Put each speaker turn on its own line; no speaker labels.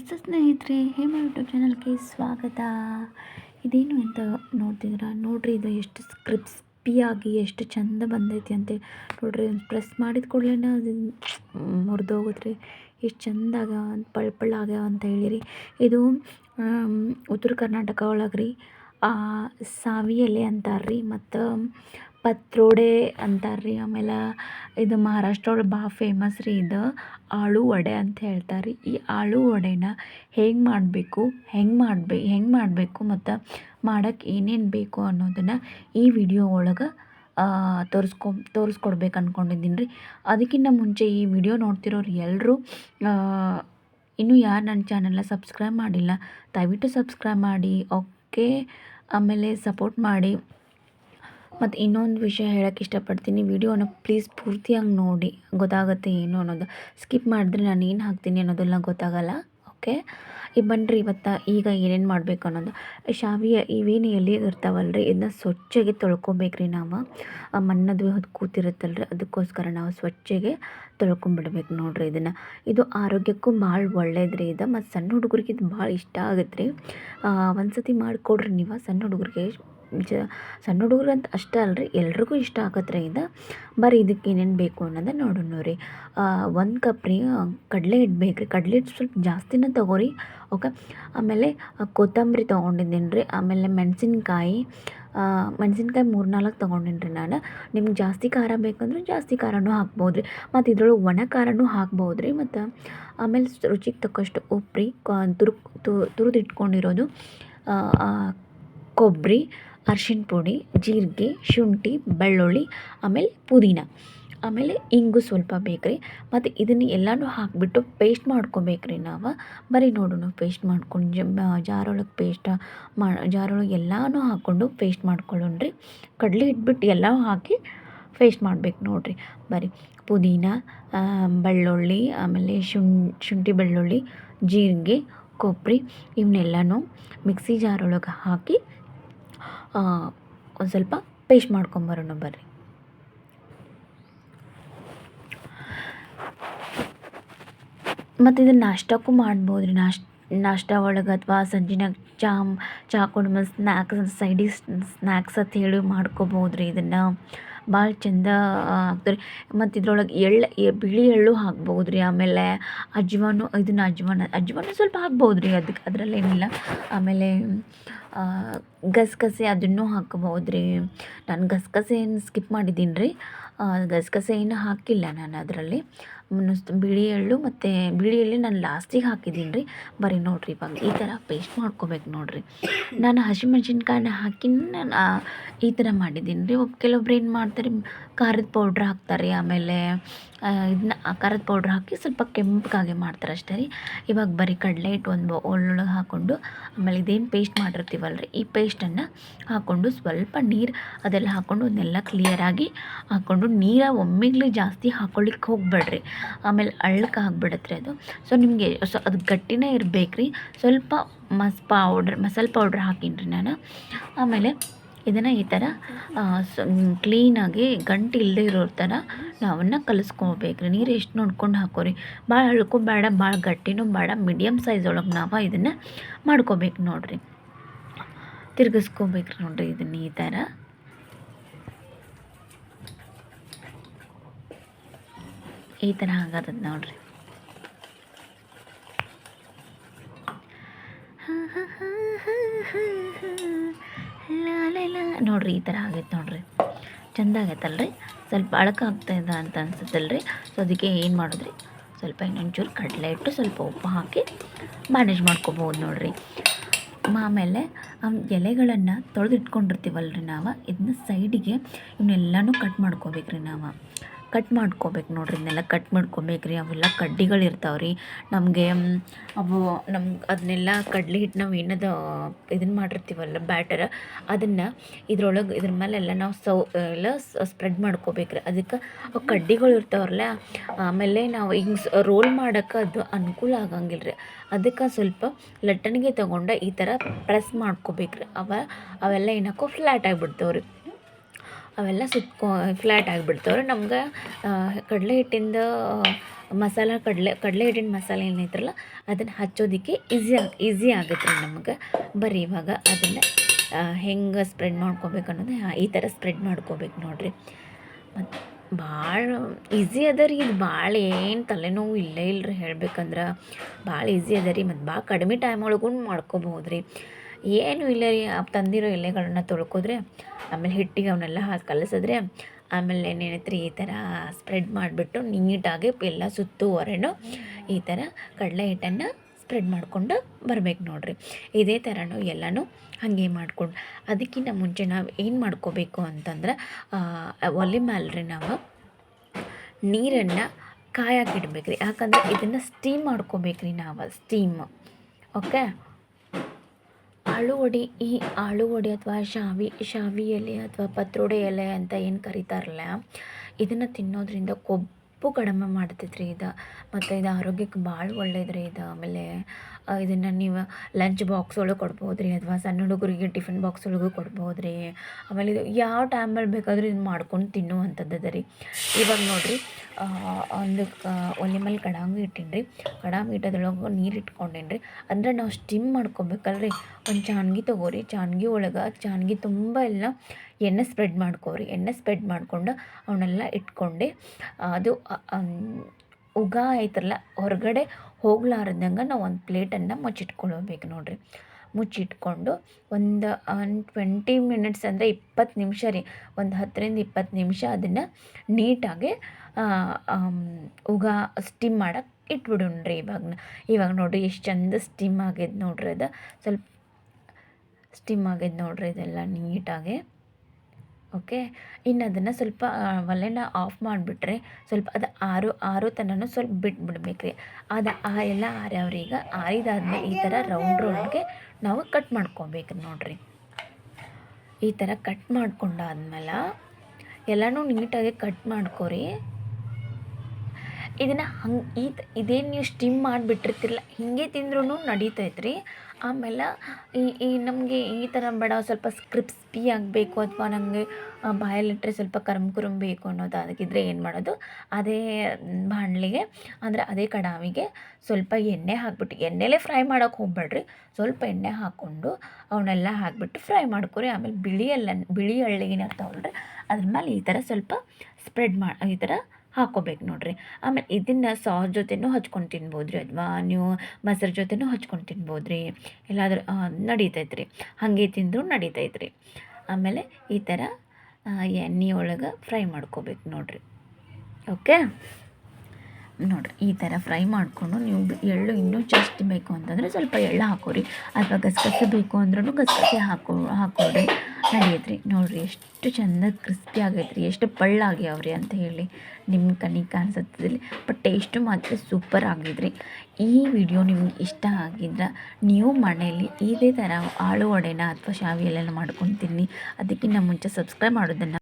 ನಮಸ್ತೆ ಸ್ನೇಹಿತರೆ, ಹೇಮ ಯೂಟ್ಯೂಬ್ ಚಾನಲ್ಗೆ ಸ್ವಾಗತ. ಇದೇನು ಅಂತ ನೋಡ್ತಿದ್ದೀರಾ? ನೋಡ್ರಿ, ಇದು ಎಷ್ಟು ಕ್ರಿಸ್ಪಿಯಾಗಿ, ಎಷ್ಟು ಚಂದ ಬಂದೈತಿ ಅಂತೇಳಿ ನೋಡ್ರಿ, ಒಂದು ಪ್ರೆಸ್ ಮಾಡಿದ ಕೂಡಲೇ ಅದು ಮುರಿದೋಗುತ್ತೆ ಎಷ್ಟು ಚಂದ ಆಗ್ಯಾವ ಪಳ್ ಪಳ್ಳ ಆಗ್ಯಾವ ಅಂತ ಹೇಳಿರಿ. ಇದು ಉತ್ತರ ಕರ್ನಾಟಕ ಒಳಗೆ ರೀ ಸಾವಿ ಎಲೆ ಅಂತಾರೆ ರೀ ಮತ್ತು ಪತ್ರೋಡೆ ಅಂತಾರೆ ರೀ ಆಮೇಲೆ ಇದು ಮಹಾರಾಷ್ಟ್ರ ಒಳಗೆ ಭಾಳ ಫೇಮಸ್ ರೀ ಇದು. ಆಳು ವಡೆ ಅಂತ ಹೇಳ್ತಾರೆ ರೀ ಈ ಆಳು ವಡೆನ ಹೇಗೆ ಮಾಡಬೇಕು, ಹೆಂಗೆ ಮಾಡ್ಬೇ, ಹೆಂಗೆ ಮಾಡಬೇಕು ಮತ್ತು ಮಾಡಕ್ಕೆ ಏನೇನು ಬೇಕು ಅನ್ನೋದನ್ನು ಈ ವಿಡಿಯೋ ಒಳಗೆ ತೋರಿಸ್ಕೊ, ತೋರಿಸ್ಕೊಡ್ಬೇಕು ಅಂದ್ಕೊಂಡಿದ್ದೀನಿ ರೀ ಅದಕ್ಕಿಂತ ಮುಂಚೆ ಈ ವಿಡಿಯೋ ನೋಡ್ತಿರೋರು ಎಲ್ಲರೂ ಇನ್ನೂ ಯಾರು ನನ್ನ ಚಾನಲ್ನ ಸಬ್ಸ್ಕ್ರೈಬ್ ಮಾಡಿಲ್ಲ, ದಯವಿಟ್ಟು ಸಬ್ಸ್ಕ್ರೈಬ್ ಮಾಡಿ ಓಕೆ ಆಮೇಲೆ ಸಪೋರ್ಟ್ ಮಾಡಿ. ಮತ್ತು ಇನ್ನೊಂದು ವಿಷಯ ಹೇಳೋಕ್ಕೆ ಇಷ್ಟಪಡ್ತೀನಿ. ವಿಡಿಯೋನ ಪ್ಲೀಸ್ ಪೂರ್ತಿಯಾಗಿ ನೋಡಿ. ಗೊತ್ತಾಗುತ್ತೆ ಏನು ಅನ್ನೋದು. ಸ್ಕಿಪ್ ಮಾಡಿದ್ರೆ ನಾನು ಏನು ಹಾಕ್ತೀನಿ ಅನ್ನೋದೆಲ್ಲ ಗೊತ್ತಾಗಲ್ಲ. ಓಕೆ ಈಗ ಬನ್ನಿರಿ ಇವತ್ತು ಈಗ ಏನೇನು ಮಾಡಬೇಕು ಅನ್ನೋದು. ಶಾವಿಯ ಇವೇನು ಎಲೆ ಇರ್ತಾವಲ್ಲ ರೀ ಇದನ್ನ ಸ್ವಚ್ಛಗೆ ತೊಳ್ಕೊಬೇಕ್ರಿ ನಾವು. ಮಣ್ಣದ್ವಿ ಹೊತ್ತು ಕೂತಿರುತ್ತಲ್ಲ ರೀ ಅದಕ್ಕೋಸ್ಕರ ನಾವು ಸ್ವಚ್ಛಗೆ ತೊಳ್ಕೊಂಬಿಡ್ಬೇಕು ನೋಡಿರಿ ಇದನ್ನು. ಇದು ಆರೋಗ್ಯಕ್ಕೂ ಭಾಳ ಒಳ್ಳೇದು ಇದು. ಮತ್ತು ಸಣ್ಣ ಹುಡುಗರಿಗೆ ಇದು ಭಾಳ ಇಷ್ಟ ಆಗುತ್ತೆ ರೀ ಒಂದು ಸತಿ ಮಾಡಿಕೊಡ್ರಿ ನೀವು. ಸಣ್ಣ ಹುಡುಗರಿಗೆ ಜ ಸಣ್ಣ ಹುಡುಗರಂತ ಅಷ್ಟೇ ಅಲ್ರಿ, ಎಲ್ರಿಗೂ ಇಷ್ಟ ಆಗತ್ತೆ ಇದು. ಬರ್ರಿ ಇದಕ್ಕೆ ಏನೇನು ಬೇಕು ಅನ್ನೋದು ನೋಡೋಣ ರೀ ಒಂದು ಕಪ್ ರೀ ಕಡಲೆ ಹಿಟ್ಟು ಬೇಕು ರೀ. ಕಡಲೆ ಹಿಟ್ಟು ಸ್ವಲ್ಪ ಜಾಸ್ತಿನೇ ತೊಗೋರಿ, ಓಕೆ? ಆಮೇಲೆ ಕೊತ್ತಂಬರಿ ತೊಗೊಂಡಿದ್ದೀನಿ ರೀ. ಆಮೇಲೆ ಮೆಣಸಿನ್ಕಾಯಿ ಮೆಣಸಿನ್ಕಾಯಿ ಮೂರು ನಾಲ್ಕು ತೊಗೊಂಡಿನಿ ರೀ ನಾನು. ನಿಮ್ಗೆ ಜಾಸ್ತಿ ಖಾರ ಬೇಕಂದ್ರೆ ಜಾಸ್ತಿ ಖಾರನೂ ಹಾಕ್ಬೋದು ರೀ. ಮತ್ತು ಇದ್ರೊಳಗೆ ಒಣ ಖಾರನೂ ಹಾಕ್ಬೋದು ರೀ. ಮತ್ತು, ಆಮೇಲೆ ರುಚಿಗೆ ತಕ್ಕಷ್ಟು ಉಪ್ಪು ರೀ ತುರು ತುರುದಿಟ್ಕೊಂಡಿರೋದು ಕೊಬ್ಬರಿ ಅರ್ಶಿಣ ಪುಡಿ, ಜೀರಿಗೆ, ಶುಂಠಿ, ಬೆಳ್ಳುಳ್ಳಿ, ಆಮೇಲೆ ಪುದೀನ. ಆಮೇಲೆ ಇಂಗು ಸ್ವಲ್ಪ ಬೇಕ್ರಿ. ಮತ್ತು ಇದನ್ನು ಎಲ್ಲನೂ ಹಾಕಿಬಿಟ್ಟು ಪೇಸ್ಟ್ ಮಾಡ್ಕೊಬೇಕು ರೀ ನಾವು. ಬರೀ ನೋಡೋಣ ಪೇಸ್ಟ್ ಮಾಡ್ಕೊಂಡು ಜಾರೊಳಗೆ ಪೇಸ್ಟ್ ಮಾ, ಜಾರೊಳಗೆ ಎಲ್ಲನೂ ಹಾಕ್ಕೊಂಡು ಪೇಸ್ಟ್ ಮಾಡ್ಕೊಳ್ಳೋಣ ರೀ ಕಡಲೆ ಇಟ್ಬಿಟ್ಟು ಎಲ್ಲ ಹಾಕಿ ಪೇಸ್ಟ್ ಮಾಡ್ಬೇಕು ನೋಡಿರಿ. ಬರೀ ಪುದೀನ ಬೆಳ್ಳುಳ್ಳಿ, ಆಮೇಲೆ ಶುಂಠಿ, ಬೆಳ್ಳುಳ್ಳಿ, ಜೀರಿಗೆ ಕೊಬ್ಬರಿ ಇವನ್ನೆಲ್ಲನೂ ಮಿಕ್ಸಿ ಜಾರೊಳಗೆ ಹಾಕಿ ಒಂದು ಸ್ವಲ್ಪ ಪೇಸ್ಟ್ ಮಾಡ್ಕೊಂಬರೋಣ ಬರ್ರಿ. ಮತ್ತು ಇದನ್ನು ನಾಷ್ಟಕ್ಕೂ ಮಾಡ್ಬೋದು ರೀ. ನಾಷ್ಟ ನಾಷ್ಟ ಒಳಗೆ ಅಥವಾ ಸಂಜೆನಾಗ ಚಾ ಚಾ ಕುಡ್ಮ ಸ್ನ್ಯಾಕ್ಸ್ ಸೈಡಿಗೆ ಸ್ನ್ಯಾಕ್ಸ್ ಅಂತ ಹೇಳಿ ಮಾಡ್ಕೋಬೋದು ರೀ ಇದನ್ನು. ಭಾಳ ಚಂದ ರೀ. ಮತ್ತು ಇದ್ರೊಳಗೆ ಎಳ್ಳು ಬಿಳಿ ಎಳ್ಳು ಹಾಕ್ಬೋದು ರೀ. ಆಮೇಲೆ ಅಜ್ವಾನು, ಇದನ್ನು ಅಜ್ವಾನ ಅಜ್ವಾನ ಸ್ವಲ್ಪ ಹಾಕ್ಬೋದು ರೀ. ಅದಕ್ಕೆ ಅದರಲ್ಲೇನಿಲ್ಲ. ಆಮೇಲೆ ಗಸಗಸೆ ಅದನ್ನು ಹಾಕ್ಬೋದು ರೀ ನಾನು ಗಸಗಸೆ ಏನು ಸ್ಕಿಪ್ ಮಾಡಿದ್ದೀನಿ ರೀ ಗಸಗಸೆ ಏನು ಹಾಕಿಲ್ಲ ನಾನು ಅದರಲ್ಲಿ. ಬಿಳಿ ಎಳ್ಳು ಮತ್ತು ಬಿಳಿ ಎಳ್ಳು ನಾನು ಲಾಸ್ಟಿಗೆ ಹಾಕಿದ್ದೀನಿ ರೀ ಬರೀ ನೋಡಿರಿ ಇವಾಗ ಈ ಥರ ಪೇಸ್ಟ್ ಮಾಡ್ಕೋಬೇಕು ನೋಡಿರಿ. ನಾನು ಹಸಿಮೆಣ್ಸಿನ್ಕಾಯಿನ ಹಾಕಿ ನಾನು ಈ ಥರ ಮಾಡಿದ್ದೀನಿ ರೀ ಕೆಲವೊಬ್ರು ಏನು ಮಾಡ್ತಾರೆ, ಖಾರದ ಪೌಡ್ರ್ ಹಾಕ್ತಾರೆ ಆಮೇಲೆ ಇದನ್ನ ಖಾರದ ಪೌಡ್ರ್ ಹಾಕಿ ಸ್ವಲ್ಪ ಕೆಂಪಗಾಗೆ ಮಾಡ್ತಾರೆ ಅಷ್ಟೇ ರೀ. ಇವಾಗ ಬರೀ ಕಡಲೆ ಹಿಟ್ಟು ಒಂದು ಒಳ್ಳೊಳಗೆ ಹಾಕ್ಕೊಂಡು ಆಮೇಲೆ ಇದೇನು ಪೇಸ್ಟ್ ಮಾಡಿರ್ತೀವಲ್ಲ ರೀ ಈ ಪೇಸ್ಟನ್ನು ಹಾಕ್ಕೊಂಡು ಸ್ವಲ್ಪ ನೀರು ಅದೆಲ್ಲ ಹಾಕ್ಕೊಂಡು ಅದನ್ನೆಲ್ಲ ಕ್ಲಿಯರಾಗಿ ಹಾಕ್ಕೊಂಡು ನೀರ ಒಮ್ಮೆಗ್ಲೆ ಜಾಸ್ತಿ ಹಾಕ್ಕೊಳ್ಳಿಕ್ಕೆ ಹೋಗ್ಬೇಡ್ರಿ. ಆಮೇಲೆ ಅಳ್ಳಕ್ಕೆ ಹಾಕ್ಬಿಡತ್ರಿ ಅದು. ಸೊ ನಿಮಗೆ ಸೊ ಅದು ಗಟ್ಟಿನೇ ಇರಬೇಕ್ರಿ. ಸ್ವಲ್ಪ ಮಸ್ ಪೌಡ್ರ್ ಮಸಾಲೆ ಪೌಡ್ರ್ ಹಾಕೀನಿ ರೀ ನಾನು. ಆಮೇಲೆ ಇದನ್ನು ಈ ಥರ ಕ್ಲೀನಾಗಿ ಗಂಟು ಇಲ್ಲದೆ ಇರೋ ಥರ ನಾವನ್ನ ಕಲಿಸ್ಕೋಬೇಕು. ರೀ ನೀರು ಎಷ್ಟು ನೋಡ್ಕೊಂಡು ಹಾಕೋರಿ. ಭಾಳ ಹಳ್ಕು ಬೇಡ ಭಾಳ ಗಟ್ಟಿನೂ ಬೇಡ ಮೀಡಿಯಮ್ ಸೈಜ್ ಒಳಗೆ ನಾವು ಇದನ್ನು ಮಾಡ್ಕೋಬೇಕು ನೋಡಿರಿ. ತಿರ್ಗಿಸ್ಕೋಬೇಕು ನೋಡಿರಿ ಇದನ್ನು ಈ ಥರ ಈ ಥರ ಆಗತ್ತದ ನೋಡಿರಿ. ನೋಡಿರಿ, ಈ ಥರ ಆಗೈತೆ ನೋಡ್ರಿ. ಚೆಂದ ಆಗೈತಲ್ರಿ. ಸ್ವಲ್ಪ ಅಳಕ ಆಗ್ತಾಯಿದೆ ಅಂತ ಅನ್ಸುತ್ತಲ್ರಿ. ಸೊ ಅದಕ್ಕೆ ಏನು ಮಾಡಿದ್ರಿ? ಸ್ವಲ್ಪ ಇನ್ನೊಂಚೂರು ಕಡಲೆ ಇಟ್ಟು ಸ್ವಲ್ಪ ಉಪ್ಪು ಹಾಕಿ ಮ್ಯಾನೇಜ್ ಮಾಡ್ಕೋಬೋದು ನೋಡ್ರಿ. ಆಮೇಲೆ ಆ ಎಲೆಗಳನ್ನು ತೊಳೆದಿಟ್ಕೊಂಡಿರ್ತೀವಲ್ರಿ ನಾವು. ಇದನ್ನ ಸೈಡಿಗೆ ಇವನ್ನೆಲ್ಲನೂ ಕಟ್ ಮಾಡ್ಕೋಬೇಕ್ರಿ ನಾವು. ಕಟ್ ಮಾಡ್ಕೋಬೇಕು ನೋಡ್ರಿ, ಇದನ್ನೆಲ್ಲ ಕಟ್ ಮಾಡ್ಕೊಬೇಕು ರೀ. ಅವೆಲ್ಲ ಕಡ್ಡಿಗಳು ಇರ್ತಾವೆ ರೀ. ನಮಗೆ ಅವು ನಮ್ಗೆ ಅದನ್ನೆಲ್ಲ ಕಡ್ಲೆ ಹಿಟ್ಟು ನಾವು ಏನದು ಇದನ್ನು ಮಾಡಿರ್ತೀವಲ್ಲ ಬ್ಯಾಟರ್, ಅದನ್ನು ಇದ್ರೊಳಗೆ, ಇದ್ರ ಮೇಲೆಲ್ಲ ನಾವು ಸೌ, ಎಲ್ಲ ಸ್ಪ್ರೆಡ್ ಮಾಡ್ಕೋಬೇಕು ರೀ. ಅದಕ್ಕೆ ಅವು ಕಡ್ಡಿಗಳು ಇರ್ತಾವಲ್ಲ ಆಮೇಲೆ ನಾವು ಹಿಂಗೆ ರೋಲ್ ಮಾಡೋಕ್ಕೆ ಅದು ಅನುಕೂಲ ಆಗಂಗಿಲ್ಲ ರೀ. ಅದಕ್ಕೆ ಸ್ವಲ್ಪ ಲಟ್ಟಣಿಗೆ ತೊಗೊಂಡು ಈ ಥರ ಪ್ರೆಸ್ ಮಾಡ್ಕೋಬೇಕು ರೀ. ಅವ, ಅವೆಲ್ಲ ಏನಕ್ಕೋ ಫ್ಲ್ಯಾಟ್ ಆಗಿಬಿಡ್ತಾವೆ ರೀ. ಅವೆಲ್ಲ ಸುತ್ಕೊ ಫ್ಲ್ಯಾಟ್ ಆಗಿಬಿಡ್ತಾವ್ರೆ. ನಮ್ಗೆ ಕಡಲೆ ಹಿಟ್ಟಿಂದ ಮಸಾಲ, ಕಡಲೆ ಕಡಲೆ ಹಿಟ್ಟಿನ ಮಸಾಲೆ ಏನೈತ್ರಲ್ಲ ಅದನ್ನು ಹಚ್ಚೋದಕ್ಕೆ ಈಸಿ ಆಗಿ ಈಸಿ ಆಗುತ್ತೆ ರೀ ನಮ್ಗೆ. ಬರೀ ಇವಾಗ ಅದನ್ನು ಹೆಂಗೆ ಸ್ಪ್ರೆಡ್ ಮಾಡ್ಕೋಬೇಕು ಅನ್ನೋದು ಈ ಥರ ಸ್ಪ್ರೆಡ್ ಮಾಡ್ಕೋಬೇಕು ನೋಡಿರಿ. ಮತ್ತು ಭಾಳ ಈಸಿ ಅದ ರೀ ಇದು. ಭಾಳ ಏನು ತಲೆನೋವು ಇಲ್ಲೇ ಇಲ್ಲ ರೀ ಹೇಳ್ಬೇಕಂದ್ರೆ. ಭಾಳ ಈಸಿ ಅದ ರೀ. ಮತ್ತು ಭಾಳ ಕಡಿಮೆ ಟೈಮ್ ಒಳಗೂ ಮಾಡ್ಕೋಬಹುದು ರೀ ಏನೂ ಇಲ್ಲ ರೀ ತಂದಿರೋ ಎಲೆಗಳನ್ನ ತೊಳ್ಕೊದ್ರೆ, ಆಮೇಲೆ ಹಿಟ್ಟಿಗೆ ಅವನ್ನೆಲ್ಲ ಹಾಕಿ ಕಲಸಿದ್ರೆ, ಆಮೇಲೆ ಏನೇನೈತೆ ರೀ ಈ ಥರ ಸ್ಪ್ರೆಡ್ ಮಾಡಿಬಿಟ್ಟು ನೀಟಾಗಿ ಎಲ್ಲ ಸುತ್ತುವರೆನೂ ಈ ಥರ ಕಡಲೆ ಹಿಟ್ಟನ್ನು ಸ್ಪ್ರೆಡ್ ಮಾಡಿಕೊಂಡು ಬರ್ಬೇಕು ನೋಡಿರಿ. ಇದೇ ಥರನೂ ಎಲ್ಲನೂ ಹಾಗೆ ಮಾಡ್ಕೊಂಡು, ಅದಕ್ಕಿಂತ ಮುಂಚೆ ನಾವು ಏನು ಮಾಡ್ಕೋಬೇಕು ಅಂತಂದ್ರೆ ಒಲೆ ಮೇಲೆ ರೀ ನಾವು ನೀರನ್ನು ಕಾಯಾಕಿಡ್ಬೇಕು ರೀ ಯಾಕಂದ್ರೆ ಇದನ್ನು ಸ್ಟೀಮ್ ಮಾಡ್ಕೋಬೇಕು ರೀ ನಾವು ಸ್ಟೀಮ್ ಓಕೆ ಆಲೂಗಡ್ಡೆ ಈ ಆಳುವಡಿ ಅಥವಾ ಶಾವಿ ಶಾವಿ ಎಲೆ ಅಥವಾ ಪತ್ರೊಡೆ ಎಲೆ ಅಂತ ಏನು ಕರೀತಾರಲ್ಲ, ಇದನ್ನು ತಿನ್ನೋದ್ರಿಂದ ಕೊಬ್ಬು ಕಡಿಮೆ ಮಾಡ್ತೈತೆ ರೀ ಇದು. ಮತ್ತು ಇದು ಆರೋಗ್ಯಕ್ಕೆ ಭಾಳ ಒಳ್ಳೇದು ರೀ ಇದು. ಆಮೇಲೆ ಇದನ್ನು ನೀವು ಲಂಚ್ ಬಾಕ್ಸ್ ಒಳಗೆ ಕೊಡ್ಬೋದು ರೀ ಅಥವಾ ಸಣ್ಣ ಹುಡುಗರಿಗೆ ಟಿಫಿನ್ ಬಾಕ್ಸ್ ಒಳಗೂ ಕೊಡ್ಬೋದು ರೀ ಆಮೇಲೆ ಇದು ಯಾವ ಟೈಮಲ್ಲಿ ಬೇಕಾದರೂ ಇದು ಮಾಡ್ಕೊಂಡು ತಿನ್ನುವಂಥದ್ದು ರೀ ಇವಾಗ ನೋಡಿರಿ ಒಂದು ಒಲೆ ಮೇಲೆ ಕಡಾಂಗಿ ಇಟ್ಟೀನಿ ರೀ ಕಡಾಂಗಿ ಇಟ್ಟದ್ರೊಳಗೆ ನೀರು ಇಟ್ಕೊಂಡೇನಿ ರೀ ಅಂದರೆ ನಾವು ಸ್ಟಿಮ್ ಮಾಡ್ಕೊಬೇಕಲ್ರಿ. ಒಂದು ಚಾನ್ಗಿ ತೊಗೋರಿ. ಚಾನ್ಗಿ ಒಳಗೆ ಚಾನ್ಗಿ ತುಂಬ ಎಲ್ಲ ಎಣ್ಣೆ ಸ್ಪ್ರೆಡ್ ಮಾಡ್ಕೋರಿ. ಎಣ್ಣೆ ಸ್ಪ್ರೆಡ್ ಮಾಡ್ಕೊಂಡು ಅವನ್ನೆಲ್ಲ ಇಟ್ಕೊಂಡು. ಅದು ಉಗ ಐತಲ್ಲ, ಹೊರಗಡೆ ಹೋಗ್ಲಾರ್ದಂಗೆ ನಾವು ಒಂದು ಪ್ಲೇಟನ್ನು ಮುಚ್ಚಿಟ್ಕೊಳ್ಬೇಕು ನೋಡಿರಿ. ಮುಚ್ಚಿಟ್ಕೊಂಡು ಒಂದು ಟ್ವೆಂಟಿ ಮಿನಿಟ್ಸ್ ಅಂದರೆ ಇಪ್ಪತ್ತು ನಿಮಿಷ ರೀ. ಒಂದು ಹತ್ತರಿಂದ ಇಪ್ಪತ್ತು ನಿಮಿಷ ಅದನ್ನು ನೀಟಾಗಿ ಉಗ ಸ್ಟಿಮ್ ಮಾಡೋಕ್ಕೆ ಇಟ್ಬಿಡೋಣ ರೀ ಇವಾಗ ಇವಾಗ ನೋಡಿರಿ ಎಷ್ಟು ಚಂದ ಸ್ಟಿಮ್ ಆಗ್ಯದ ನೋಡ್ರಿ ಅದು. ಸ್ವಲ್ಪ ಸ್ಟಿಮ್ ಆಗ್ಯದ ನೋಡಿರಿ ಇದೆಲ್ಲ ನೀಟಾಗಿ. ಓಕೆ? ಇನ್ನು ಅದನ್ನು ಸ್ವಲ್ಪ ಒಲೆನ ಆಫ್ ಮಾಡಿಬಿಟ್ರೆ ಸ್ವಲ್ಪ ಅದು ಆರು ಆರು ತನಕ ಸ್ವಲ್ಪ ಬಿಟ್ಬಿಡ್ಬೇಕು ರೀ ಅದು ಆ ಎಲ್ಲ ಈಗ ಆರಿದಾದ್ಮೇಲೆ ಈ ಥರ ರೌಂಡ್ ರೌಂಡ್ಗೆ ನಾವು ಕಟ್ ಮಾಡ್ಕೊಬೇಕು ನೋಡಿರಿ. ಈ ಥರ ಕಟ್ ಮಾಡ್ಕೊಂಡಾದ್ಮೇಲೆ ಎಲ್ಲನೂ ನೀಟಾಗಿ ಕಟ್ ಮಾಡ್ಕೊರಿ. ಇದನ್ನು ಹಂಗೆ ಈ ಇದೇನು ನೀವು ಸ್ಟಿಮ್ ಮಾಡಿಬಿಟ್ಟಿರ್ತಿರಲ್ಲ, ಹೀಗೆ ತಿಂದ್ರೂ ನಡೀತೈತೆ ರೀ ಆಮೇಲೆ ಈ ಈ ನಮಗೆ ಈ ಥರ ಬೇಡ, ಸ್ವಲ್ಪ ಕ್ರಿಪ್ಸ್ಪಿ ಆಗಬೇಕು ಅಥವಾ ನನಗೆ ಬಾಯಲ್ಲಿಟ್ಟರೆ ಸ್ವಲ್ಪ ಕರಮ್ ಕುರುಮ್ ಬೇಕು ಅನ್ನೋದು ಅದಕ್ಕಿದ್ರೆ ಏನು ಮಾಡೋದು? ಅದೇ ಬಾಣಲಿಗೆ, ಅಂದರೆ ಅದೇ ಕಡಾವಿಗೆ ಸ್ವಲ್ಪ ಎಣ್ಣೆ ಹಾಕ್ಬಿಟ್ಟು, ಎಣ್ಣೆಲೇ ಫ್ರೈ ಮಾಡೋಕೆ ಹೋಗ್ಬೇಡ್ರಿ. ಸ್ವಲ್ಪ ಎಣ್ಣೆ ಹಾಕ್ಕೊಂಡು ಅವನ್ನೆಲ್ಲ ಹಾಕಿಬಿಟ್ಟು ಫ್ರೈ ಮಾಡ್ಕೊರಿ. ಆಮೇಲೆ ಬಿಳಿ ಎಲ್ಲ ಬಿಳಿ ಎಳ್ಳಿಗಿನ ತಗೊಳ್ರಿ ಅದ್ರ ಮೇಲೆ ಈ ಥರ ಸ್ವಲ್ಪ ಸ್ಪ್ರೆಡ್ ಮಾಡಿ ಈ ಥರ ಹಾಕ್ಕೋಬೇಕು ನೋಡ್ರಿ. ಆಮೇಲೆ ಇದನ್ನು ಸಾಸ್ ಜೊತೆನೂ ಹಚ್ಕೊಂಡು ತಿನ್ಬೋದು ರೀ ಅಥವಾ ನೀವು ಮೊಸರು ಜೊತೆನೂ ಹಚ್ಕೊಂಡು ತಿನ್ಬೋದು ರೀ ಎಲ್ಲಾದರೂ ನಡೀತೈತೆ ರೀ ಹಾಗೆ ತಿಂದರೂ ನಡೀತೈತೆ ರೀ ಆಮೇಲೆ ಈ ಥರ ಎಣ್ಣೆ ಒಳಗೆ ಫ್ರೈ ಮಾಡ್ಕೋಬೇಕು ನೋಡ್ರಿ. ಓಕೆ? ನೋಡಿರಿ, ಈ ಥರ ಫ್ರೈ ಮಾಡಿಕೊಂಡು ನೀವು ಎಳ್ಳು ಇನ್ನೂ ಜಾಸ್ತಿ ಬೇಕು ಅಂತಂದರೆ ಸ್ವಲ್ಪ ಎಳ್ಳು ಹಾಕೋರಿ ಅಥವಾ ಗಸಗಸೆ ಬೇಕು ಅಂದ್ರೂ ಗಸಗಸೆ ಹಾಕೋ ಹಾಕೋರಿ ನಡೆಯತ್ರಿ. ನೋಡಿರಿ, ಎಷ್ಟು ಚಂದ ಕ್ರಿಸ್ಪಿ ಆಗೈತ್ರಿ. ಎಷ್ಟು ಪಳ್ಳಾಗ್ಯಾವ್ರಿ ಅಂತ ಹೇಳಿ ನಿಮ್ಮ ಕಣ್ಣಿಗೆ ಕಾಣಿಸುತ್ತದೆ ಬಟ್ ಟೇಸ್ಟು ಮಾತ್ರ ಸೂಪರ್ ಆಗಿದ್ರಿ. ಈ ವಿಡಿಯೋ ನಿಮ್ಗೆ ಇಷ್ಟ ಆಗಿದ್ರೆ ನೀವು ಮನೆಯಲ್ಲಿ ಇದೇ ಥರ ಆಳು ವಡೆನ ಅಥವಾ ಶಾವಿಯಲ್ಲೆಲ್ಲ ಮಾಡ್ಕೊಂಡು ತಿನ್ನಿ. ಅದಕ್ಕಿಂತ ಮುಂಚೆ ಸಬ್ಸ್ಕ್ರೈಬ್ ಮಾಡೋದನ್ನು